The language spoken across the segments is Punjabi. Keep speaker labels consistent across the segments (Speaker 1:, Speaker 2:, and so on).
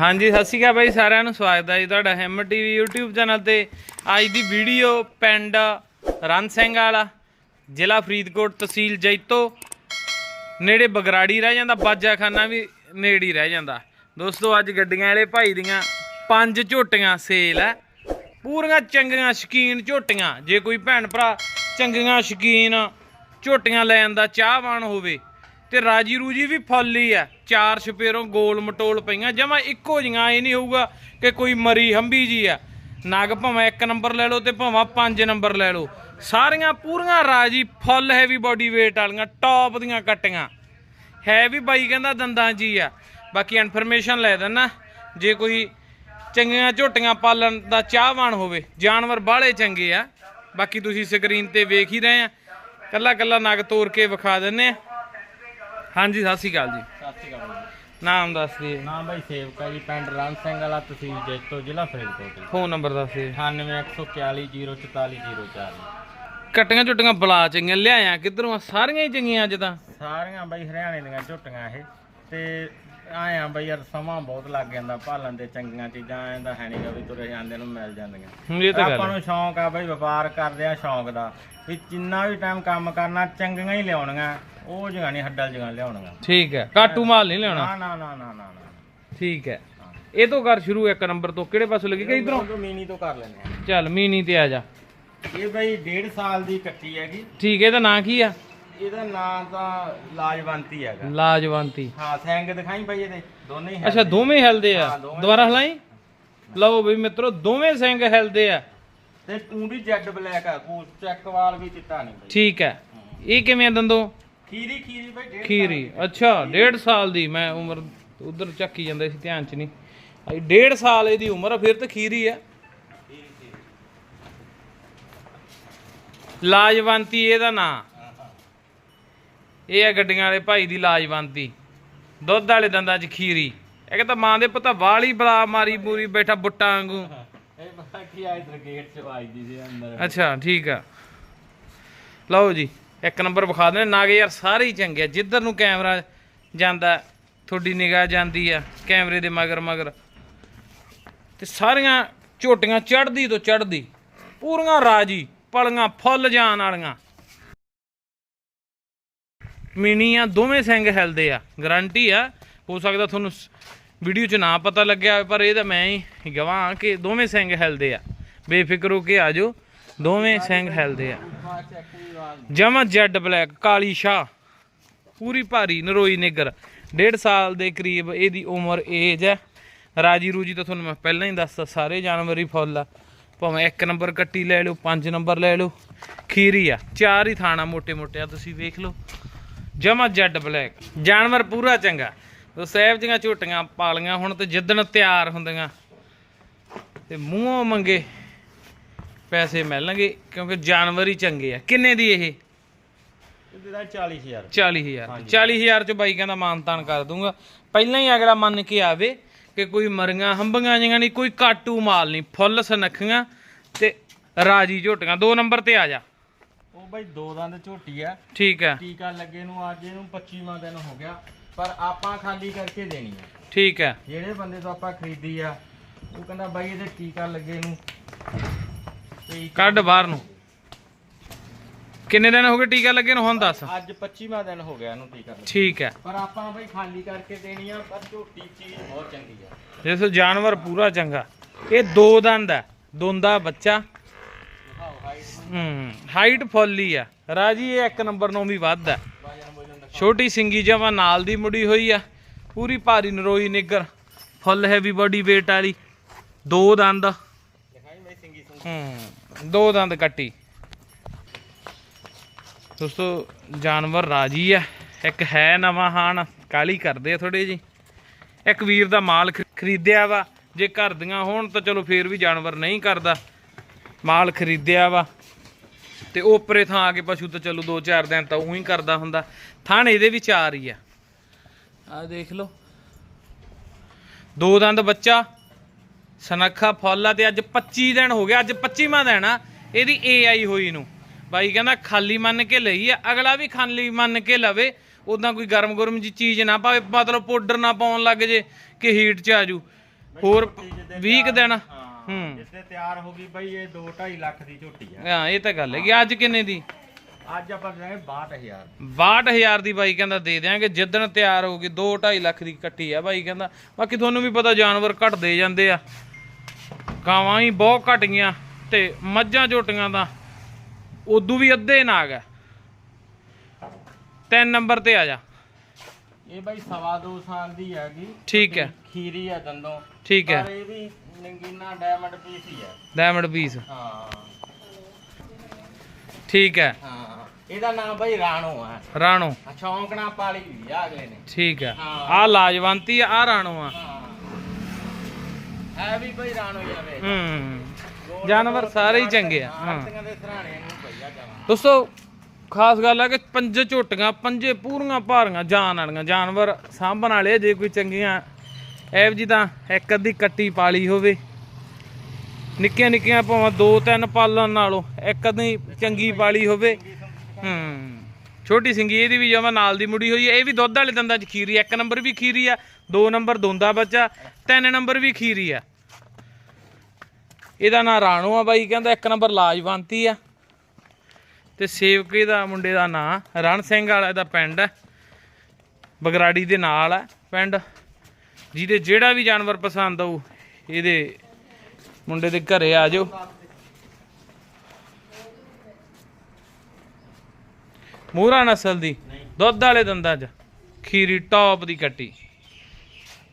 Speaker 1: ਹਾਂਜੀ, ਸਤਿ ਸ਼੍ਰੀ ਅਕਾਲ ਬਾਈ, ਸਾਰਿਆਂ ਨੂੰ ਸਵਾਗਤ ਹੈ ਜੀ ਤੁਹਾਡਾ ਹਿੰਮ ਟੀਵੀ YouTube ਚੈਨਲ ਤੇ। ਅੱਜ ਦੀ ਵੀਡੀਓ ਪਿੰਡ ਰਣ ਸਿੰਘ ਵਾਲਾ, ਜ਼ਿਲ੍ਹਾ ਫਰੀਦਕੋਟ ਤਹਿਸੀਲ ਜੈਤੋ। ਨੇੜੇ ਬਗਰਾੜੀ ਰਹਿ ਜਾਂਦਾ, ਬਾਜਾਖਾਨਾ ਵੀ ਨੇੜੇ ਹੀ ਰਹਿ ਜਾਂਦਾ। ਦੋਸਤੋ, ਅੱਜ ਗੱਡੀਆਂ ਵਾਲੇ ਭਾਈ ਦੀਆਂ ਪੰਜ ਝੋਟੀਆਂ ਸੇਲ ਹੈ। ਪੂਰੀਆਂ ਚੰਗੀਆਂ ਸ਼ਕੀਨ ਝੋਟੀਆਂ। ਜੇ ਕੋਈ ਭੈਣ ਭਰਾ ਚੰਗੀਆਂ ਸ਼ਕੀਨ ਝੋਟੀਆਂ ਲੈਣ ਦਾ ਚਾਹਵਾਨ ਹੋਵੇ ਤੇ ਰਾਜੀ ਰੂਜੀ ਵੀ ਫੁੱਲ ਹੀ ਆ। ਚਾਰ ਛਪੇਰੋਂ ਗੋਲ ਮਟੋਲ ਪਈਆਂ। ਜਮਾ ਇੱਕੋ ਜੀਆਂ ਇਹ ਨਹੀਂ ਹੋਊਗਾ ਕਿ ਕੋਈ ਮਰੀ ਹੰਬੀ ਜੀ ਆ। ਨਗ ਭਾਵੇਂ ਇੱਕ ਨੰਬਰ ਲੈ ਲਓ ਤੇ ਭਾਵੇਂ ਪੰਜ ਨੰਬਰ ਲੈ ਲਓ। ਸਾਰੀਆਂ ਪੂਰੀਆਂ ਰਾਜੀ ਫੁੱਲ ਹੈਵੀ ਬਾਡੀ weight ਵਾਲੀਆਂ ਟੌਪ ਦੀਆਂ ਕੱਟੀਆਂ। ਹੈ ਵੀ ਬਾਈ ਕਹਿੰਦਾ ਦੰਦਾਂ ਜੀ ਆ। ਬਾਕੀ ਇਨਫੋਰਮੇਸ਼ਨ ਲੈ ਦਿੰਨਾ ਜੇ ਕੋਈ ਚੰਗੀਆਂ ਝੋਟੀਆਂ ਪਾਲਣ ਦਾ ਚਾਹਵਾਨ ਹੋਵੇ, ਜਾਨਵਰ ਬਾਹਲੇ ਚੰਗੇ ਆ। ਬਾਕੀ ਤੁਸੀਂ ਸਕਰੀਨ ਤੇ ਵੇਖ ਹੀ ਰਹੇ ਆ। ਕੱਲਾ ਕੱਲਾ ਨਗ ਤੋੜ ਕੇ ਵਿਖਾ ਦਿੰਨੇ ਆ। ਹਾਂਜੀ ਸਤਿ ਸ਼੍ਰੀ ਅਕਾਲ ਜੀ।
Speaker 2: ਸਤਿ ਸ਼੍ਰੀ ਅਕਾਲ
Speaker 1: ਨਾਮ ਦੱਸ ਦਿਓ।
Speaker 2: ਨਾਮ ਬਾਈ ਸੇਵਕਾ ਜੀ ਪਿੰਡ ਰਾਮ ਸਿੰਘ ਵਾਲਾ ਤਹਿਸੀਲ ਜੈਤੋ ਜ਼ਿਲ੍ਹਾ ਫਰੀਦਕੋਟ
Speaker 1: ਫੋਨ ਨੰਬਰ ਦੱਸ ਦਿਓ।
Speaker 2: 9814404404
Speaker 1: ਕੱਟੀਆਂ ਝੋਟੀਆਂ ਬਲਾ ਚੰਗੀਆਂ ਲਿਆਇਆ ਕਿੱਧਰੋਂ ਆ? ਸਾਰੀਆਂ ਹੀ ਚੰਗੀਆਂ ਅੱਜ ਤਾਂ।
Speaker 2: ਸਾਰੀਆਂ ਬਾਈ ਹਰਿਆਣੇ ਦੀਆਂ ਝੋਟੀਆਂ ਇਹ। ਤੇ ਆਇਆ ਬਾਈ ਯਾਰ ਸਮਾਂ ਬਹੁਤ ਲੱਗ ਜਾਂਦਾ ਭਾਲਣ ਦੇ ਚੰਗੀਆਂ ਚੀਜ਼ਾਂ ਐਂ ਤਾਂ ਹੈ ਨਹੀਂਗਾ ਵੀ ਤੁਰੇ ਜਾਂਦੇ ਨੂੰ ਮਿਲ ਜਾਂਦੀਆਂ।
Speaker 1: ਹੁਣ ਇਹ ਤਾਂ
Speaker 2: ਆਪਾਂ ਨੂੰ ਸ਼ੌਂਕ ਆ ਬਾਈ ਵਪਾਰ ਕਰਦੇ ਆ ਸ਼ੌਂਕ ਦਾ। ਵੀ ਜਿੰਨਾ ਵੀ ਟਾਈਮ ਕੰਮ ਕਰਨਾ ਚੰਗੀਆਂ ਹੀ ਲਿਆਉਣੀਆਂ। ਉਹ ਜਗ੍ਹਾ ਨਹੀਂ ਹੱਡਲ ਜਗ੍ਹਾ ਲਿਆਉਣੀਆਂ।
Speaker 1: ਠੀਕ ਹੈ ਕਾਟੂ ਮਾਲ ਨਹੀਂ ਲਿਆਉਣਾ?
Speaker 2: ਨਾ ਨਾ ਨਾ ਨਾ ਨਾ ਨਾ।
Speaker 1: ਠੀਕ ਹੈ। ਇਹ ਤੋਂ ਕਰ ਸ਼ੁਰੂ ਇੱਕ ਨੰਬਰ ਤੋਂ। ਕਿਹੜੇ ਪਾਸੋਂ ਲੱਗੇਗਾ ਇਧਰੋਂ?
Speaker 2: ਇਧਰੋਂ ਮੀਨੀ ਤੋਂ ਕਰ ਲੈਂਦੇ ਆ
Speaker 1: ਚੱਲ ਮੀਨੀ ਤੇ ਆ ਜਾ।
Speaker 2: ਇਹ ਬਾਈ 1.5 ਸਾਲ ਦੀ ਕੱਟੀ ਹੈਗੀ।
Speaker 1: ਠੀਕ ਹੈ ਇਹਦਾ ਨਾਂ ਕੀ ਆ?
Speaker 2: ਇਹਦਾ ਨਾਂ ਤਾਂ ਲਾਜਵੰਤੀ ਹੈਗਾ।
Speaker 1: ਲਾਜਵੰਤੀ।
Speaker 2: ਹਾਂ ਸਿੰਘ ਦਿਖਾਈ ਬਾਈ ਇਹਦੇ। ਦੋਨੇ ਹੀ
Speaker 1: ਅੱਛਾ ਦੋਵੇਂ ਹਿਲਦੇ ਆ। ਦੁਬਾਰਾ ਹਲਾਈ? ਲਓ ਬਈ ਮਿੱਤਰੋ ਦੋਵੇਂ ਸਿੰਘ ਹਿਲਦੇ ਆ।
Speaker 2: ਤੇ ਤੂੰ ਵੀ ਜੈਡ ਬਲੈਕ ਆ ਕੋ ਚੈੱਕ ਵਾਲ ਵੀ ਚਿੱਟਾ ਨਹੀਂ ਬਾਈ।
Speaker 1: ਠੀਕ ਹੈ। ਇਹ ਕਿਵੇਂ ਦੰਦੋ?
Speaker 2: ਖੀਰੀ ਖੀਰੀ ਬਾਈ ਡੇਢ
Speaker 1: ਖੀਰੀ। ਅੱਛਾ ਡੇਢ ਸਾਲ ਦੀ। ਮੈਂ ਉਮਰ ਉਧਰ ਚੱਕੀ ਜਾਂਦਾ ਸੀ ਧਿਆਨ ਚ ਨਹੀਂ। ਅਈ ਡੇਢ ਸਾਲ ਇਹਦੀ ਉਮਰ ਆ ਫਿਰ ਤਾਂ ਖੀਰੀ ਆ। ਲਾਜਵੰਤੀ ਇਹਦਾ ਨਾਂ। ਇਹ ਆ ਗੱਡੀਆਂ ਵਾਲੇ ਭਾਈ ਦੀ ਲਾਜਵੰਤੀ। ਦੁੱਧ ਵਾਲੇ ਦੰਦਾਂ 'ਚ ਖੀਰੀ। ਇਹ ਤਾਂ ਮਾਂ ਦੇ ਪੁੱਤਾ ਵਾਲੀ ਬਲਾ ਮਾਰੀ ਪੂਰੀ ਬੈਠਾ ਬੁੱਟਾਂ ਵਾਂਗੂ।
Speaker 2: ਇਹ ਬਾਕੀ ਆ ਇਧਰ ਗੇਟ ਚ ਵੱਜਦੀ ਸੀ ਅੰਦਰ।
Speaker 1: ਅੱਛਾ ਠੀਕ ਆ। ਲਓ ਜੀ। ਇੱਕ ਨੰਬਰ ਵਿਖਾ ਦੇਣੇ ਨਾਗੇ ਯਾਰ ਸਾਰੇ ਹੀ ਚੰਗੇ ਆ। ਜਿੱਧਰ ਨੂੰ ਕੈਮਰਾ ਜਾਂਦਾ ਤੁਹਾਡੀ ਨਿਗਾਹ ਜਾਂਦੀ ਆ ਕੈਮਰੇ ਦੇ ਮਗਰ ਮਗਰ। ਤੇ ਸਾਰੀਆਂ ਝੋਟੀਆਂ ਚੜਦੀ ਤੋਂ ਚੜਦੀ ਪੂਰੀਆਂ ਰਾਜੀ ਪਲੀਆਂ ਫੁੱਲ ਜਾਣ ਵਾਲੀਆਂ। ਮੀਨੀਆਂ ਦੋਵੇਂ ਸਿੰਘ ਹਿਲਦੇ ਆ ਗਾਰੰਟੀ ਆ। ਹੋ ਸਕਦਾ ਤੁਹਾਨੂੰ ਵੀਡੀਓ 'ਚ ਨਾ ਪਤਾ ਲੱਗਿਆ ਹੋਵੇ, ਪਰ ਇਹ ਤਾਂ ਮੈਂ ਹੀ ਗਵਾਹ ਕਿ ਦੋਵੇਂ ਸਿੰਘ ਹਿਲਦੇ ਆ। ਬੇਫਿਕਰ ਹੋ ਕੇ ਆ ਜਾਓ। ਦੋਵੇਂ ਸਿੰਘ ਹੈਲਦੇ ਆ। ਜਮਾ ਜੈਡ ਬਲੈਕ, ਕਾਲੀ ਸ਼ਾ ਪੂਰੀ ਭਾਰੀ ਨਰੋਈ ਨਿਗਰ। ਡੇਢ ਸਾਲ ਦੇ ਕਰੀਬ ਇਹਦੀ ਉਮਰ ਏਜ ਹੈ। ਰਾਜੀ ਰੂਜੀ ਤਾਂ ਤੁਹਾਨੂੰ ਮੈਂ ਪਹਿਲਾਂ ਹੀ ਦੱਸਤਾ, ਸਾਰੇ ਜਾਨਵਰ ਹੀ ਫੁੱਲ ਆ। ਭਾਵੇਂ ਇੱਕ ਨੰਬਰ ਕੱਟੀ ਲੈ ਲਓ, ਪੰਜ ਨੰਬਰ ਲੈ ਲਓ, ਖੀਰੀ ਆ। ਚਾਰ ਹੀ ਥਾਣਾ ਮੋਟੇ ਮੋਟੇ ਆ, ਤੁਸੀਂ ਵੇਖ ਲਓ। ਜਮਾ ਜੈਡ ਬਲੈਕ। ਜਾਨਵਰ ਪੂਰਾ ਚੰਗਾ। ਤੋ ਸਹਿਬ ਦੀਆਂ ਝੋਟੀਆਂ ਪਾਲੀਆਂ, ਹੁਣ ਤੇ ਜਿੱਦਣ ਤਿਆਰ ਹੁੰਦੀਆਂ। ਤੇ ਮੂੰਹੋਂ ਮੰਗੇ। ਪੈਸੇ ਮਿਲਣਗੇ ਕਿਉਂਕਿ ਜਾਨਵਰ ਹੀ ਚੰਗੇ ਆ। ਕਿੰਨੇ ਦੀ ਇਹ?
Speaker 2: ਇਹਦੇ ਦਾ 40000
Speaker 1: 40000 40000 ਚ ਬਾਈ ਕਹਿੰਦਾ ਮਾਨਤਾਨ ਕਰ ਦੂੰਗਾ। ਪਹਿਲਾਂ ਹੀ ਅਗਲਾ ਮੰਨ ਕੇ ਆਵੇ ਕਿ ਕੋਈ ਮਰੀਆਂ ਹੰਬੀਆਂ ਜੀਆਂ ਨਹੀਂ ਕੋਈ ਕਾਟੂ ਮਾਲ ਨਹੀਂ ਫੁੱਲ ਸਨਖੀਆਂ ਤੇ ਰਾਜੀ ਝੋਟੀਆਂ। ਦੋ ਨੰਬਰ ਤੇ ਆ ਜਾ।
Speaker 2: ਉਹ ਬਾਈ ਦੋ ਦੰਦ ਝੋਟੀ ਆ।
Speaker 1: ਠੀਕ ਹੈ
Speaker 2: ਟੀਕਾ ਲੱਗੇ ਨੂੰ ਅੱਜ ਇਹਨੂੰ 25ਵਾਂ ਦਿਨ ਹੋ ਗਿਆ ਪਰ ਆਪਾਂ ਖਾਲੀ ਕਰਕੇ ਦੇਣੀ ਆ।
Speaker 1: ਠੀਕ ਹੈ
Speaker 2: ਜਿਹੜੇ ਬੰਦੇ ਤੋਂ ਆਪਾਂ ਖਰੀਦੀ ਆ ਉਹ ਕਹਿੰਦਾ ਬਾਈ ਇਹਦੇ ਟੀਕਾ ਲੱਗੇ ਨੂੰ
Speaker 1: ਕੱਢ ਬਾਹਰ ਨੂੰ। ਕਿੰਨੇ ਦਿਨ ਹੋ ਗਏ ਟੀਕਾ ਲੱਗੇ ਨੂੰ? ਹੁਣ ਦੱਸ।
Speaker 2: ਅੱਜ 25ਵਾਂ ਦਿਨ ਹੋ ਗਿਆ ਇਹਨੂੰ ਟੀਕਾ ਲੱਗੇ।
Speaker 1: ਠੀਕ ਹੈ।
Speaker 2: ਪਰ ਆਪਾਂ ਬਾਈ ਖਾਲੀ ਕਰਕੇ ਦੇਣੀ ਆ ਪਰ ਝੋਟੀ ਚੀਜ਼ ਬਹੁਤ ਚੰਗੀ ਆ।
Speaker 1: ਜਿਸ ਜਾਨਵਰ ਪੂਰਾ ਚੰਗਾ। ਇਹ ਦੋ ਦੰਦ ਹੈ। ਦੋਂਦਾ ਬੱਚਾ। ਹੂੰ ਹਾਈਟ ਫੁੱਲ ਹੀ ਆ। ਰਾਜੀ ਇਹ ਇੱਕ ਨੰਬਰ ਨੂੰ ਵੀ ਵੱਧ ਹੈ। ਛੋਟੀ ਸਿੰਗੀ ਜਮਾ ਨਾਲ ਦੀ ਮੁੜੀ ਹੋਈ ਆ। ਪੂਰੀ ਭਾਰੀ ਨਰੋਈ ਨਿੱਗਰ। ਫੁੱਲ ਹੈਵੀ ਬੋਡੀ weight ਵਾਲੀ। ਦੋ ਦੰਦ।
Speaker 2: ਦਿਖਾਈ ਬਾਈ ਸਿੰਗੀ ਸੁੰਗੀ
Speaker 1: ਹੂੰ। ਦੋ ਦੰਦ ਕੱਟੀ। ਦੋਸਤੋ, ਜਾਨਵਰ ਰਾਜੀ ਆ। ਇੱਕ ਹੈ ਨਵਾਂ ਹਾਨ ਕਾਲੀ ਕਰਦੇ ਆ ਥੋੜੇ ਜੀ ਇੱਕ ਵੀਰ ਦਾ ਮਾਲ ਖਰੀਦਿਆ ਵਾ। ਜੇ ਘਰ ਦੀਆਂ ਹੋਣ ਤਾਂ ਚਲੋ ਫੇਰ ਵੀ ਜਾਨਵਰ ਨਹੀਂ ਕਰਦਾ। ਮਾਲ ਖਰੀਦਿਆ ਵਾ। ਤੇ ਉਹ ਉੱਪਰੇ ਥਾਂ ਆ ਕੇ ਪਸ਼ੂ ਤਾਂ ਚਲੋ 2-4 ਦਿਨ ਤਾਂ ਉਹੀ ਕਰਦਾ ਹੁੰਦਾ। ਥਾਣ ਇਹਦੇ ਵੀ ਚਾਰ ਹੀ ਆ। ਆ ਦੇਖ ਲਓ। ਦੋ ਦੰਦ ਬੱਚਾ। ਸਨੱਖਾ ਫੁੱਲ ਆ ਤੇ ਅੱਜ 25 ਦਿਨ ਹੋ ਗਿਆ ਅੱਜ 25ਵਾਂ ਦਿਨ ਆ ਇਹਦੀ ਏਆਈ ਹੋਈ ਨੂੰ। ਬਾਈ ਕਹਿੰਦਾ ਖਾਲੀ ਮੰਨ ਕੇ ਲਈ ਆ ਅਗਲਾ ਵੀ ਖਾਲੀ ਮੰਨ ਕੇ ਲਵੇ ਉਦਾਂ ਕੋਈ ਗਰਮ ਗਰਮ ਜੀ ਚੀਜ਼ ਨਾ ਪਾਵੇ ਮਤਲਬ ਪਾਊਡਰ ਨਾ ਪਾਉਣ ਲੱਗ ਜੇ ਕਿ ਹੀਟ ਚ ਆਜੂ ਹੋਰ
Speaker 2: ਝੋਟੀ ਜਿੱਦੇ
Speaker 1: 20 ਕੁ ਦਿਨ
Speaker 2: ਹਾਂ। ਜਿੱਦੇ ਤਿਆਰ ਹੋ ਗਈ ਬਈ ਇਹ 2 2.5 ਲੱਖ ਦੀ ਝੋਟੀ ਆ।
Speaker 1: ਹਾਂ ਇਹ ਤਾਂ ਗੱਲ ਹੈ। ਕਿ ਅੱਜ ਕਿੰਨੇ ਦੀ?
Speaker 2: ਅੱਜ ਆਪਾਂ ਦੇਾਂਗੇ 62000
Speaker 1: 62000 ਦੀ। ਬਾਈ ਕਹਿੰਦਾ ਦੇ ਦਿਆਂਗੇ ਜਿੱਦਣ ਤਿਆਰ ਹੋਊਗੀ 2 2.5 ਲੱਖ ਦੀ ਕੱਟੀ ਆ ਬਾਈ ਕਹਿੰਦਾ। ਬਾਕੀ ਤੁਹਾਨੂੰ ਵੀ ਪਤਾ ਜਾਨਵਰ ਘਟਦੇ ਜਾਂਦੇ ਆ। ਗਾਵਾਂ ਹੀ ਬਹੁਤ ਘਟ ਗਈਆਂ ਤੇ ਮੱਝਾਂ ਝੋਟੀਆਂ ਦਾ ਉਦੋਂ ਵੀ ਅੱਧੇ ਨਾਗ ਆ ਤਿੰਨ ਨੰਬਰ ਤੇ ਆ ਜਾ।
Speaker 2: ਇਹ ਬਈ ਸਵਾ ਦੋ ਸਾਲ ਦੀ ਹੈਗੀ।
Speaker 1: ਠੀਕ ਹੈ।
Speaker 2: ਖੀਰੀ ਆ ਦੰਦੋਂ।
Speaker 1: ਠੀਕ ਹੈ।
Speaker 2: ਪਰ ਇਹ ਵੀ ਨੰਗੀਨਾ ਡਾਇਮੰਡ ਪੀਸ ਹੀ ਆ
Speaker 1: ਡਾਇਮੰਡ ਪੀਸ
Speaker 2: ਹਾਂ।
Speaker 1: ਠੀਕ ਹੈ।
Speaker 2: ਹਾਂ। ਇਹਦਾ ਨਾਮ ਬਈ ਰਾਣੋ ਆ
Speaker 1: ਰਾਣੋ।
Speaker 2: ਸ਼ੌਂਕ ਨਾਲ ਪਾਲੀ ਵੀ ਆ ਅਗਲੇ ਨੇ।
Speaker 1: ਠੀਕ ਹੈ।
Speaker 2: ਹਾਂ।
Speaker 1: ਆ ਲਾਜਵੰਤੀ ਆ ਆ ਰਾਣੋ ਆ।
Speaker 2: ਹਾਂ ਹੈ ਵੀ ਹੀ
Speaker 1: ਹੂੰ ਜਾਨਵਰ ਸਾਰੇ ਹੀ ਚੰਗੇ ਆ ਹਾਂ।
Speaker 2: ਹਾਂ ਦੇ ਸਰਾਣੇ ਨੂੰ ਭਈਆ ਜਾਵਾਂ।
Speaker 1: ਦੋਸਤੋ ਖਾਸ ਗੱਲ ਹੈ ਕਿ ਪੰਜ ਝੋਟੀਆਂ ਪੰਜੇ ਪੂਰੀਆਂ ਭਾਰੀਆਂ ਜਾਨ ਵਾਲੀਆਂ। ਜਾਨਵਰ ਸਾਂਭਣ ਵਾਲੇ ਆ, ਜੇ ਕੋਈ ਚੰਗੀਆਂ ਐਵ ਜੀ ਤਾਂ ਇੱਕ ਅੱਧੀ ਕੱਟੀ ਪਾਲੀ ਹੋਵੇ। ਨਿੱਕੀਆਂ ਨਿੱਕੀਆਂ ਭਾਵੇਂ ਦੋ ਤਿੰਨ ਪਾਲਣ ਨਾਲੋਂ ਇੱਕ ਅੱਧੀ ਚੰਗੀ ਪਾਲੀ ਹੋਵੇ। ਹੂੰ ਛੋਟੀ ਸਿੰਗੀ ਇਹਦੀ ਵੀ ਜਮਾ ਨਾਲ ਦੀ ਮੁੜੀ ਹੋਈ ਹੈ ਇਹ ਵੀ ਦੁੱਧ ਵਾਲੇ ਦੰਦਾਂ 'ਚ ਖੀਰੀ ਆ। ਇੱਕ ਨੰਬਰ ਵੀ ਖੀਰੀ ਆ ਦੋ ਨੰਬਰ ਦੋਂਦਾ ਬੱਚਾ ਤਿੰਨ ਨੰਬਰ ਵੀ ਖੀਰੀ ਆ। ਇਹਦਾ ਨਾਂ ਰਾਣੋ ਆ ਬਾਈ, ਕਹਿੰਦਾ ਇੱਕ ਨੰਬਰ ਲਾਜਵੰਤੀ ਆ। ਤੇ ਸੇਵਕੇ ਦਾ ਮੁੰਡੇ ਦਾ ਨਾਂ ਰਣ ਸਿੰਘ ਵਾਲਾ, ਇਹਦਾ ਪਿੰਡ ਹੈ ਬਗਰਾੜੀ ਦੇ ਨਾਲ ਹੈ ਪਿੰਡ। ਜਿਹਦੇ ਜਿਹੜਾ ਵੀ ਜਾਨਵਰ ਪਸੰਦ ਆਊ, ਇਹਦੇ ਮੁੰਡੇ ਦੇ ਘਰੇ ਆ ਜਾਓ। ਮੂਰਾ ਨਸਲ ਦੀ, ਦੁੱਧ ਵਾਲੇ ਦੰਦਾਂ 'ਚ, ਖੀਰੀ ਟੌਪ ਦੀ ਕੱਟੀ।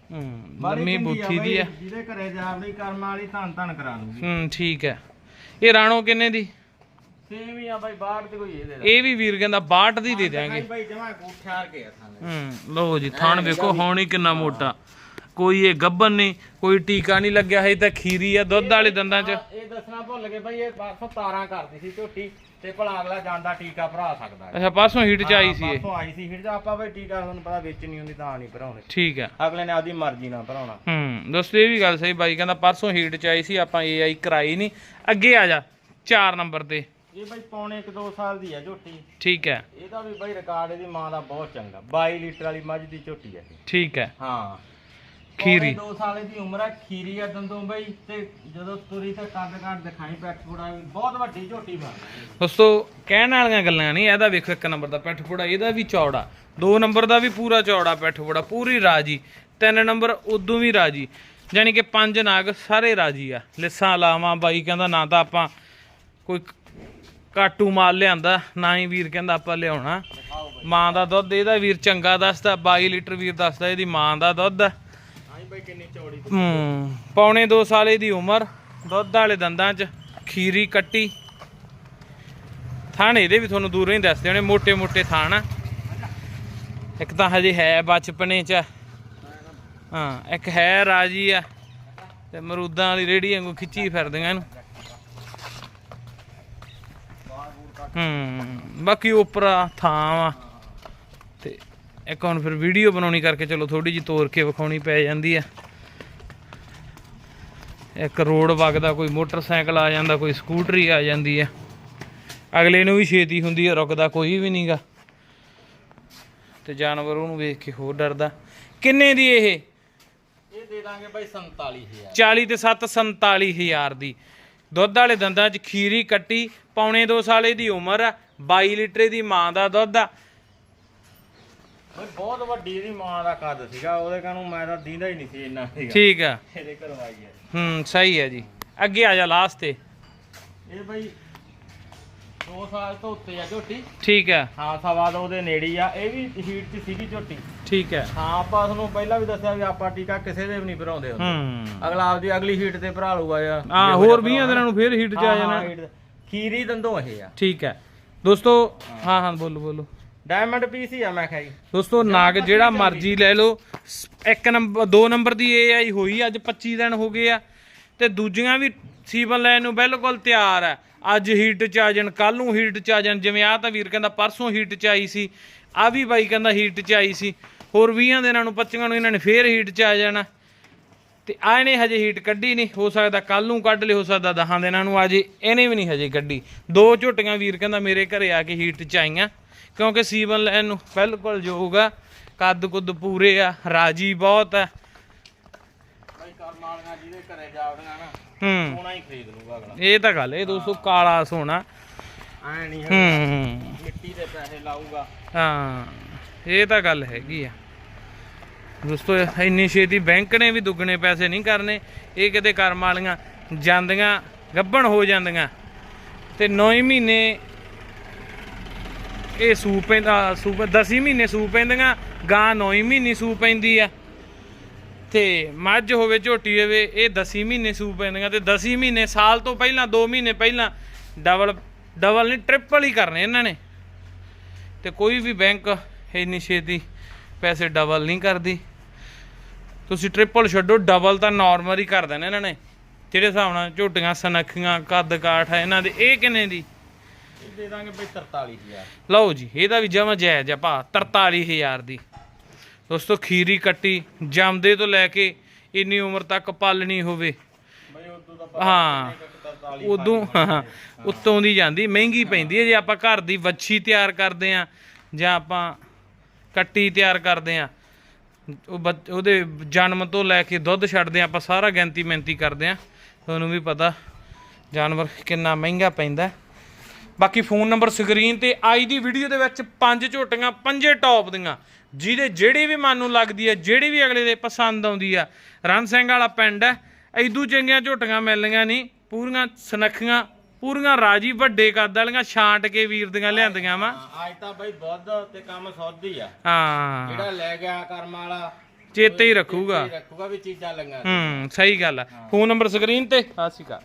Speaker 1: ਹੂੰ ਲੰਮੀ ਬੁੱਥੀ ਦੀ ਹੈ
Speaker 2: ਜਿਹਦੇ ਘਰੇ ਜਾਵੜੀ ਕਰਮ ਵਾਲੀ ਧੰਨ ਧੰਨ ਕਰਾ ਦੂਗੀ
Speaker 1: ਹੂੰ ਠੀਕ ਹੈ। ਇਹ ਰਾਣੋ ਕਿੰਨੇ ਦੀ?
Speaker 2: ਸੇਮ ਹੀ ਆ ਬਈ ਬਾਹਰ ਤੇ ਕੋਈ ਇਹਦੇ ਦਾ
Speaker 1: ਇਹ ਵੀ ਵੀਰ ਕਹਿੰਦਾ 62 ਦੀ ਦੇ ਦਿਆਂਗੇ।
Speaker 2: ਬਈ ਜਮਾ ਕੋਠਿਆਰ ਕੇ ਆ ਥਾਲੇ
Speaker 1: ਹੂੰ ਲਓ ਜੀ ਥਣ ਵੇਖੋ ਹੁਣ ਹੀ ਕਿੰਨਾ ਮੋਟਾ। ਕੋਈ ਇਹ ਗੱਬਨ ਨਹੀਂ ਕੋਈ ਟੀਕਾ ਨਹੀਂ ਲੱਗਿਆ ਹੈ ਤਾਂ ਖੀਰੀ ਆ ਦੁੱਧ ਵਾਲੇ ਦੰਦਾਂ 'ਚ।
Speaker 2: ਇਹ ਦੱਸਣਾ ਭੁੱਲ ਗਏ ਬਈ ਇਹ ਪਰਸੋਂ ਤਾਰਾਂ ਕਰਦੀ ਸੀ ਝੋਟੀ। ਤੇ ਭਲਾ ਅਗਲਾ ਜਾਂਦਾ ਟੀਕਾ ਭਰਾ ਸਕਦਾ ਹੈ।
Speaker 1: ਅੱਛਾ ਪਾਸੋਂ ਹੀਟ 'ਚ ਆਈ ਸੀ ਇਹ?
Speaker 2: ਪਰਸੋਂ ਆਈ ਸੀ ਫਿਰ ਆਪਾਂ ਬਈ ਟੀਕਾ ਤੁਹਾਨੂੰ ਪਤਾ ਵਿੱਚ ਨਹੀਂ ਹੁੰਦੀ ਤਾਂ ਨਹੀਂ ਭਰਾਉਣੇ।
Speaker 1: ਠੀਕ ਹੈ।
Speaker 2: ਅਗਲੇ ਨੇ ਆਪਦੀ ਮਰਜ਼ੀ ਨਾਲ ਭਰਾਉਣਾ।
Speaker 1: ਹੂੰ ਦੋਸਤੋ ਇਹ ਵੀ ਗੱਲ ਸਹੀ ਬਾਈ ਕਹਿੰਦਾ ਪਰਸੋਂ ਹੀਟ 'ਚ ਆਈ ਸੀ ਆਪਾਂ ਇਹ ਆਈ ਕਰਾਈ ਨਹੀਂ। ਅੱਗੇ ਆ ਜਾ 4 ਨੰਬਰ ਤੇ।
Speaker 2: ਇਹ ਬਈ ਪੌਣੇ 1-2 ਸਾਲ ਦੀ ਆ ਝੋਟੀ।
Speaker 1: ਠੀਕ ਹੈ।
Speaker 2: ਇਹਦਾ ਵੀ ਬਈ ਰਿਕਾਰਡ ਇਹਦੀ ਮਾਂ ਦਾ ਬਹੁਤ ਚੰਗਾ। 22 ਲੀਟਰ ਵਾਲੀ ਮੱਝ ਦੀ ਝੋਟੀ ਹੈ
Speaker 1: ਠੀਕ ਹੈ।
Speaker 2: ਹਾਂ।
Speaker 1: ਖੀਰੀ।
Speaker 2: 2 ਸਾਲ ਦੀ ਉਮਰ ਆ ਖੀਰੀ ਆ ਦੰਦੋਂ ਬਈ ਤੇ ਜਦੋਂ ਤੁਰੀ ਤੇ ਕੱਦ ਕੱਦ ਦਿਖਾਈ ਪੈਟ ਥੋੜਾ ਬਹੁਤ ਵੱਡੀ ਝੋਟੀ ਬਣ
Speaker 1: ਦੋਸਤੋ ਕਹਿਣ ਵਾਲੀਆਂ ਗੱਲਾਂ ਨਹੀਂ ਇਹਦਾ ਵੇਖੋ ਇੱਕ ਨੰਬਰ ਦਾ ਪਿੱਠ ਪੂੜਾ ਇਹਦਾ ਵੀ ਚੌੜਾ। ਦੋ ਨੰਬਰ ਦਾ ਵੀ ਪੂਰਾ ਚੌੜਾ ਪਿੱਠ ਪੂੜਾ ਪੂਰੀ ਰਾਜੀ। ਤਿੰਨ ਨੰਬਰ ਉਦੋਂ ਵੀ ਰਾਜੀ। ਯਾਨੀ ਕਿ ਪੰਜ ਨਾਗ ਸਾਰੇ ਰਾਜੀ ਆ। ਲਿੱਸਾਂ ਲਾਵਾਂ ਬਾਈ ਕਹਿੰਦਾ ਨਾ ਤਾਂ ਆਪਾਂ ਕੋਈ ਕਾਟੂ ਮਾਲ ਲਿਆਂਦਾ ਨਾ ਹੀ ਵੀਰ ਕਹਿੰਦਾ ਆਪਾਂ ਲਿਆਉਣਾ। ਮਾਂ ਦਾ ਦੁੱਧ ਇਹਦਾ ਵੀਰ ਚੰਗਾ ਦੱਸਦਾ 22 ਲੀਟਰ ਵੀਰ ਦੱਸਦਾ ਇਹਦੀ ਮਾਂ ਦਾ ਦੁੱਧ। ਆ
Speaker 2: ਹਾਂ
Speaker 1: ਪੌਣੇ 2 ਸਾਲੇ ਦੀ ਉਮਰ, ਦੁੱਧ ਵਾਲੇ ਦੰਦਾਂ 'ਚ, ਖੀਰੀ ਕੱਟੀ। ਥਾਣ ਇਹਦੇ ਵੀ ਤੁਹਾਨੂੰ ਦੂਰੋਂ ਹੀ ਦੱਸਦੇ ਹੋਣੇ ਮੋٹے-ਮੋٹے ਥਾਣ ਇੱਕ ਤਾਂ ਹਜੇ ਹੈ ਬਚਪਨੇ 'ਚ। ਹਾਂ, ਇੱਕ ਹੈ ਰਾਜੀ ਆ। ਤੇ ਮਰੂਦਾਂ ਵਾਲੀ ਰੇੜੀ ਵਾਂਗੂ ਖਿੱਚੀ ਫਿਰਦੀਆਂ ਇਹਨੂੰ। ਹੂੰ, ਬਾਕੀ ਉਪਰਾ ਥਾਂ ਵਾ। ਇੱਕ ਹੁਣ ਫਿਰ ਵੀਡੀਓ ਬਣਾਉਣੀ ਕਰਕੇ ਚਲੋ ਥੋੜੀ ਜਿਹੀ ਤੋਰ ਕੇ ਵਿਖਾਉਣੀ ਪੈ ਜਾਂਦੀ ਆ ਇੱਕ ਰੋਡ ਵਗਦਾ ਕੋਈ ਮੋਟਰਸਾਈਕਲ ਆ ਜਾਂਦਾ ਕੋਈ ਸਕੂਟਰੀ ਆ ਜਾਂਦੀ ਆ ਅਗਲੇ ਨੂੰ ਵੀ ਛੇਤੀ ਹੁੰਦੀ ਆ ਰੁਕਦਾ ਕੋਈ ਵੀ ਨਹੀਂਗਾ ਤੇ ਜਾਨਵਰ ਉਹਨੂੰ ਵੇਖ ਕੇ ਹੋਰ ਡਰਦਾ। ਕਿੰਨੇ ਦੀ ਇਹ?
Speaker 2: ਇਹ ਦੇ ਦਾਂਗੇ ਬਈ 47000
Speaker 1: 40 ਤੇ 7 47000 ਦੀ। ਦੁੱਧ ਵਾਲੇ ਦੰਦਾਂ 'ਚ ਖੀਰੀ ਕੱਟੀ ਪੌਣੇ 2 ਸਾਲੇ ਦੀ ਉਮਰ ਆ 22 ਲੀਟਰ ਦੀ ਮਾਂ ਦਾ ਦੁੱਧ ਆ।
Speaker 2: ਬਈ ਬਹੁਤ ਵੱਡੀ ਇਹਦੀ ਮਾਂ ਦਾ ਕੱਦ ਸੀਗਾ ਉਹਦੇ ਕਾਨੂੰ ਮੈਂ ਤਾਂ ਦੀਂਦਾ ਹੀ ਨਹੀਂ ਸੀ ਇੰਨਾ ਸੀਗਾ।
Speaker 1: ਠੀਕ ਆ।
Speaker 2: ਇਹਦੇ ਘਰੋਂ ਆਈ ਹੈ
Speaker 1: ਹੂੰ ਸਹੀ ਹੈ ਜੀ। ਅੱਗੇ ਆ ਜਾ ਲਾਸਟ ਤੇ।
Speaker 2: ਇਹ ਬਈ 2 ਸਾਲ ਤੋਂ ਉੱਤੇ ਆ ਝੋਟੀ।
Speaker 1: ਠੀਕ ਹੈ
Speaker 2: ਹਾਂ ਸਵਾ ਦੋ ਦੇ ਨੇੜੇ ਹੀ ਆ। ਇਹ ਵੀ ਹੀਟ 'ਚ ਸੀਗੀ ਝੋਟੀ।
Speaker 1: ਠੀਕ ਹੈ
Speaker 2: ਹਾਂ ਆਪਾਂ ਤੁਹਾਨੂੰ ਪਹਿਲਾਂ ਵੀ ਦੱਸਿਆ ਵੀ ਆਪਾਂ ਟੀਕਾ ਕਿਸੇ ਦੇ ਵੀ ਨਹੀਂ ਭਰਾਉਂਦੇ ਹੁੰਦੇ।
Speaker 1: ਹੂੰ।
Speaker 2: ਅਗਲਾ ਆਪਦੀ ਅਗਲੀ ਹੀਟ ਤੇ ਭਰਾ ਲੂਗਾ ਜਾਂ
Speaker 1: ਆ ਹੋਰ 20 ਦਿਨਾਂ ਨੂੰ ਫੇਰ ਹੀਟ 'ਚ ਆ ਜਾਣਾ।
Speaker 2: ਖੀਰੀ ਦੰਦੋਂ ਇਹ ਆ।
Speaker 1: ਠੀਕ ਹੈ ਦੋਸਤੋ ਹਾਂ ਹਾਂ ਬੋਲੋ ਬੋਲੋ।
Speaker 2: ਡਾਇਮੰਡ ਪੀਸ ਹੀ ਆ ਮੈਂ ਕਿਹਾ ਜੀ।
Speaker 1: ਦੋਸਤੋ ਨਾਗ ਜਿਹੜਾ ਮਰਜ਼ੀ ਲੈ ਲਓ। ਇੱਕ ਨੰਬਰ ਦੋ ਨੰਬਰ ਦੀ ਏਆਈ ਹੋਈ ਅੱਜ 25 ਦਿਨ ਹੋ ਗਏ ਆ। ਤੇ ਦੂਜੀਆਂ ਵੀ ਸੀਵਨ ਲੈਣ ਨੂੰ ਬਿਲਕੁਲ ਤਿਆਰ ਆ। ਅੱਜ ਹੀਟ ਚ ਆ ਜਾਣ ਕੱਲ ਨੂੰ ਹੀਟ ਚ ਆ ਜਾਣ। ਜਿਵੇਂ ਆ ਤਾਂ ਵੀਰ ਕਹਿੰਦਾ ਪਰਸੋਂ ਹੀਟ ਚ ਆਈ ਸੀ ਆ ਵੀ ਬਾਈ ਕਹਿੰਦਾ ਹੀਟ ਚ ਆਈ ਸੀ। ਹੋਰ 20 ਦਿਨਾਂ ਨੂੰ 25 ਨੂੰ ਇਹਨਾਂ ਨੇ ਫੇਰ ਹੀਟ ਚ ਆ ਜਾਣਾ। ਤੇ ਆ ਇਹਨੇ ਹਜੇ ਹੀਟ ਕੱਢੀ ਨਹੀਂ ਹੋ ਸਕਦਾ ਕੱਲ ਨੂੰ ਕੱਢ ਲੇ ਹੋ ਸਕਦਾ ਦਹਾਂ ਦਿਨਾਂ ਨੂੰ ਆ ਜੇ। ਇਹਨੇ ਵੀ ਨਹੀਂ ਹਜੇ ਕੱਢੀ। ਦੋ ਝੋਟੀਆਂ ਵੀਰ ਕਹਿੰਦਾ ਮੇਰੇ ਘਰੇ ਆ ਕੇ ਹੀਟ ਚ ਆਈਆਂ। ਕਿਉਂਕਿ ਸੀਵਨ ਲੈਣ ਨੂੰ ਬਿਲਕੁਲ ਆ। ਕੱਦ ਕੁੱਦ ਪੂਰੇ ਆ ਰਾਜੀ ਬਹੁਤ ਆ।
Speaker 2: ਬਈ ਕਰਮ ਵਾਲੀਆਂ ਜਿਹਦੇ ਘਰੇ ਜਾਵੜੀਆਂ ਨਾ
Speaker 1: ਹੂੰ।
Speaker 2: ਸੋਨਾ ਹੀ ਖਰੀਦ ਲੂਗਾ ਅਗਲਾ।
Speaker 1: ਇਹ ਤਾਂ ਗੱਲ ਇਹ ਦੋਸਤੋ ਕਾਲਾ ਸੋਨਾ।
Speaker 2: ਐ ਨਹੀਂ
Speaker 1: ਹੂੰ
Speaker 2: ਮਿੱਟੀ ਦੇ ਪੈਸੇ ਲਾਊਗਾ।
Speaker 1: ਹਾਂ ਇਹ ਤਾਂ ਗੱਲ ਹੈਗੀ ਆ। ਦੋਸਤੋ ਇੰਨੀ ਛੇਤੀ ਬੈਂਕ ਨੇ ਵੀ ਦੁੱਗਣੇ ਪੈਸੇ ਨਹੀਂ ਕਰਨੇ। ਇਹ ਕਿਤੇ ਕਰਮ ਵਾਲੀਆਂ ਜਾਂਦੀਆਂ ਗੱਭਣ ਹੋ ਜਾਂਦੀਆਂ। ਤੇ 9 ਮਹੀਨੇ ਇਹ ਸੂ ਪੈਂਦਾ ਸੂ 10 ਮਹੀਨੇ ਸੂ ਪੈਂਦੀਆਂ, ਗਾਂ 9 ਮਹੀਨੇ ਸੂ ਪੈਂਦੀ ਆ। ਤੇ ਮੱਝ ਹੋਵੇ, ਝੋਟੀ ਹੋਵੇ, ਇਹ 10 ਮਹੀਨੇ ਸੂ ਪੈਂਦੀਆਂ ਤੇ 10 ਮਹੀਨੇ ਸਾਲ ਤੋਂ ਪਹਿਲਾਂ 2 ਮਹੀਨੇ ਪਹਿਲਾਂ ਡਬਲ ਡਬਲ ਨਹੀਂ ਟ੍ਰਿਪਲ ਹੀ ਕਰਨੇ ਇਹਨਾਂ ਨੇ। ਤੇ ਕੋਈ ਵੀ ਬੈਂਕ ਇੰਨੀ ਛੇਤੀ ਪੈਸੇ ਡਬਲ ਨਹੀਂ ਕਰਦੀ। ਤੁਸੀਂ ਟ੍ਰਿਪਲ ਛੱਡੋ, ਡਬਲ ਤਾਂ ਨਾਰਮਲ ਹੀ ਕਰ ਦੇਣਾ ਇਹਨਾਂ ਨੇ। ਜਿਹੜੇ ਹਿਸਾਬ ਨਾਲ ਝੋਟੀਆਂ, ਸਨਖੀਆਂ ਕੱਦ ਕਾਠ ਹੈ ਇਹਨਾਂ ਦੇ, ਇਹ ਕਿੰਨੇ ਦੀ?
Speaker 2: ਦੇ ਦਾਂਗੇ ਬਈ 43000
Speaker 1: ਲਓ ਜੀ ਇਹਦਾ ਵੀ ਜਮਾ ਜਾਇਜ਼ ਆ ਭਾ 43000 ਦੀ। ਦੋਸਤੋ ਖੀਰੀ ਕੱਟੀ ਜੰਮਦੇ ਤੋਂ ਲੈ ਕੇ ਇੰਨੀ ਉਮਰ ਤੱਕ ਪਾਲਣੀ ਹੋਵੇ। ਹਾਂ ਉਦੋਂ ਉੱਤੋਂ ਦੀ ਜਾਂਦੀ ਮਹਿੰਗੀ ਪੈਂਦੀ ਹੈ। ਜੇ ਆਪਾਂ ਘਰ ਦੀ ਵੱਛੀ ਤਿਆਰ ਕਰਦੇ ਆ ਜਾਂ ਆਪਾਂ ਕੱਟੀ ਤਿਆਰ ਕਰਦੇ ਆ ਉਹ ਉਹਦੇ ਜਨਮ ਤੋਂ ਲੈ ਕੇ ਦੁੱਧ ਛੱਡਦੇ ਆ ਆਪਾਂ ਸਾਰਾ ਗਿਣਤੀ ਮਿੰਤੀ ਕਰਦੇ ਆ ਤੁਹਾਨੂੰ ਵੀ ਪਤਾ ਜਾਨਵਰ ਕਿੰਨਾ ਮਹਿੰਗਾ ਪੈਂਦਾ ਬਾਕੀ ਫੋਨ ਨੰਬਰ ਸਕਰੀਨ ਤੇ ਆਈ ਦੀ ਵੀਡੀਓ ਦੇ ਵਿੱਚ ਪੰਜ ਝੋਟੀਆਂ ਪੰਜੇ ਟੌਪ ਦੀਆਂ ਜਿਹਦੇ ਜਿਹੜੀ ਵੀ ਮਨ ਨੂੰ ਲੱਗਦੀ ਹੈ ਜਿਹੜੀ ਵੀ ਅਗਲੇ ਦੇ ਪਸੰਦ ਆਉਂਦੀ ਆ ਰਣ ਸਿੰਘ ਵਾਲਾ ਪਿੰਡ ਹੈ ਐਦੂ ਚੰਗੀਆਂ ਝੋਟੀਆਂ ਮਿਲਣੀਆਂ ਨਹੀਂ ਪੂਰੀਆਂ ਸਨੱਖੀਆਂ ਪੂਰੀਆਂ ਰਾਜੀ ਵੱਡੇ ਕੱਦ ਵਾਲੀਆਂ ਛਾਂਟ ਕੇ ਵੀਰ ਦੀਆਂ ਲਿਆਂਦੀਆਂ ਵਾ।
Speaker 2: ਅੱਜ ਤਾਂ ਬਈ ਬੁੱਧ ਤੇ ਕੰਮ ਸੌਦੀ ਆ।
Speaker 1: ਹਾਂ।
Speaker 2: ਜਿਹੜਾ ਲੈ ਗਿਆ ਕਰਮ ਵਾਲਾ
Speaker 1: ਚੇਤੇ ਹੀ ਰੱਖੂਗਾ।
Speaker 2: ਰੱਖੂਗਾ ਵੀ ਚੀਜ਼ਾਂ ਲੰਗਾ
Speaker 1: ਹੂੰ ਸਹੀ ਗੱਲ ਆ। ਫੋਨ ਨੰਬਰ ਸਕਰੀਨ ਤੇ। ਸਤਿ ਸ਼੍ਰੀ ਅਕਾਲ।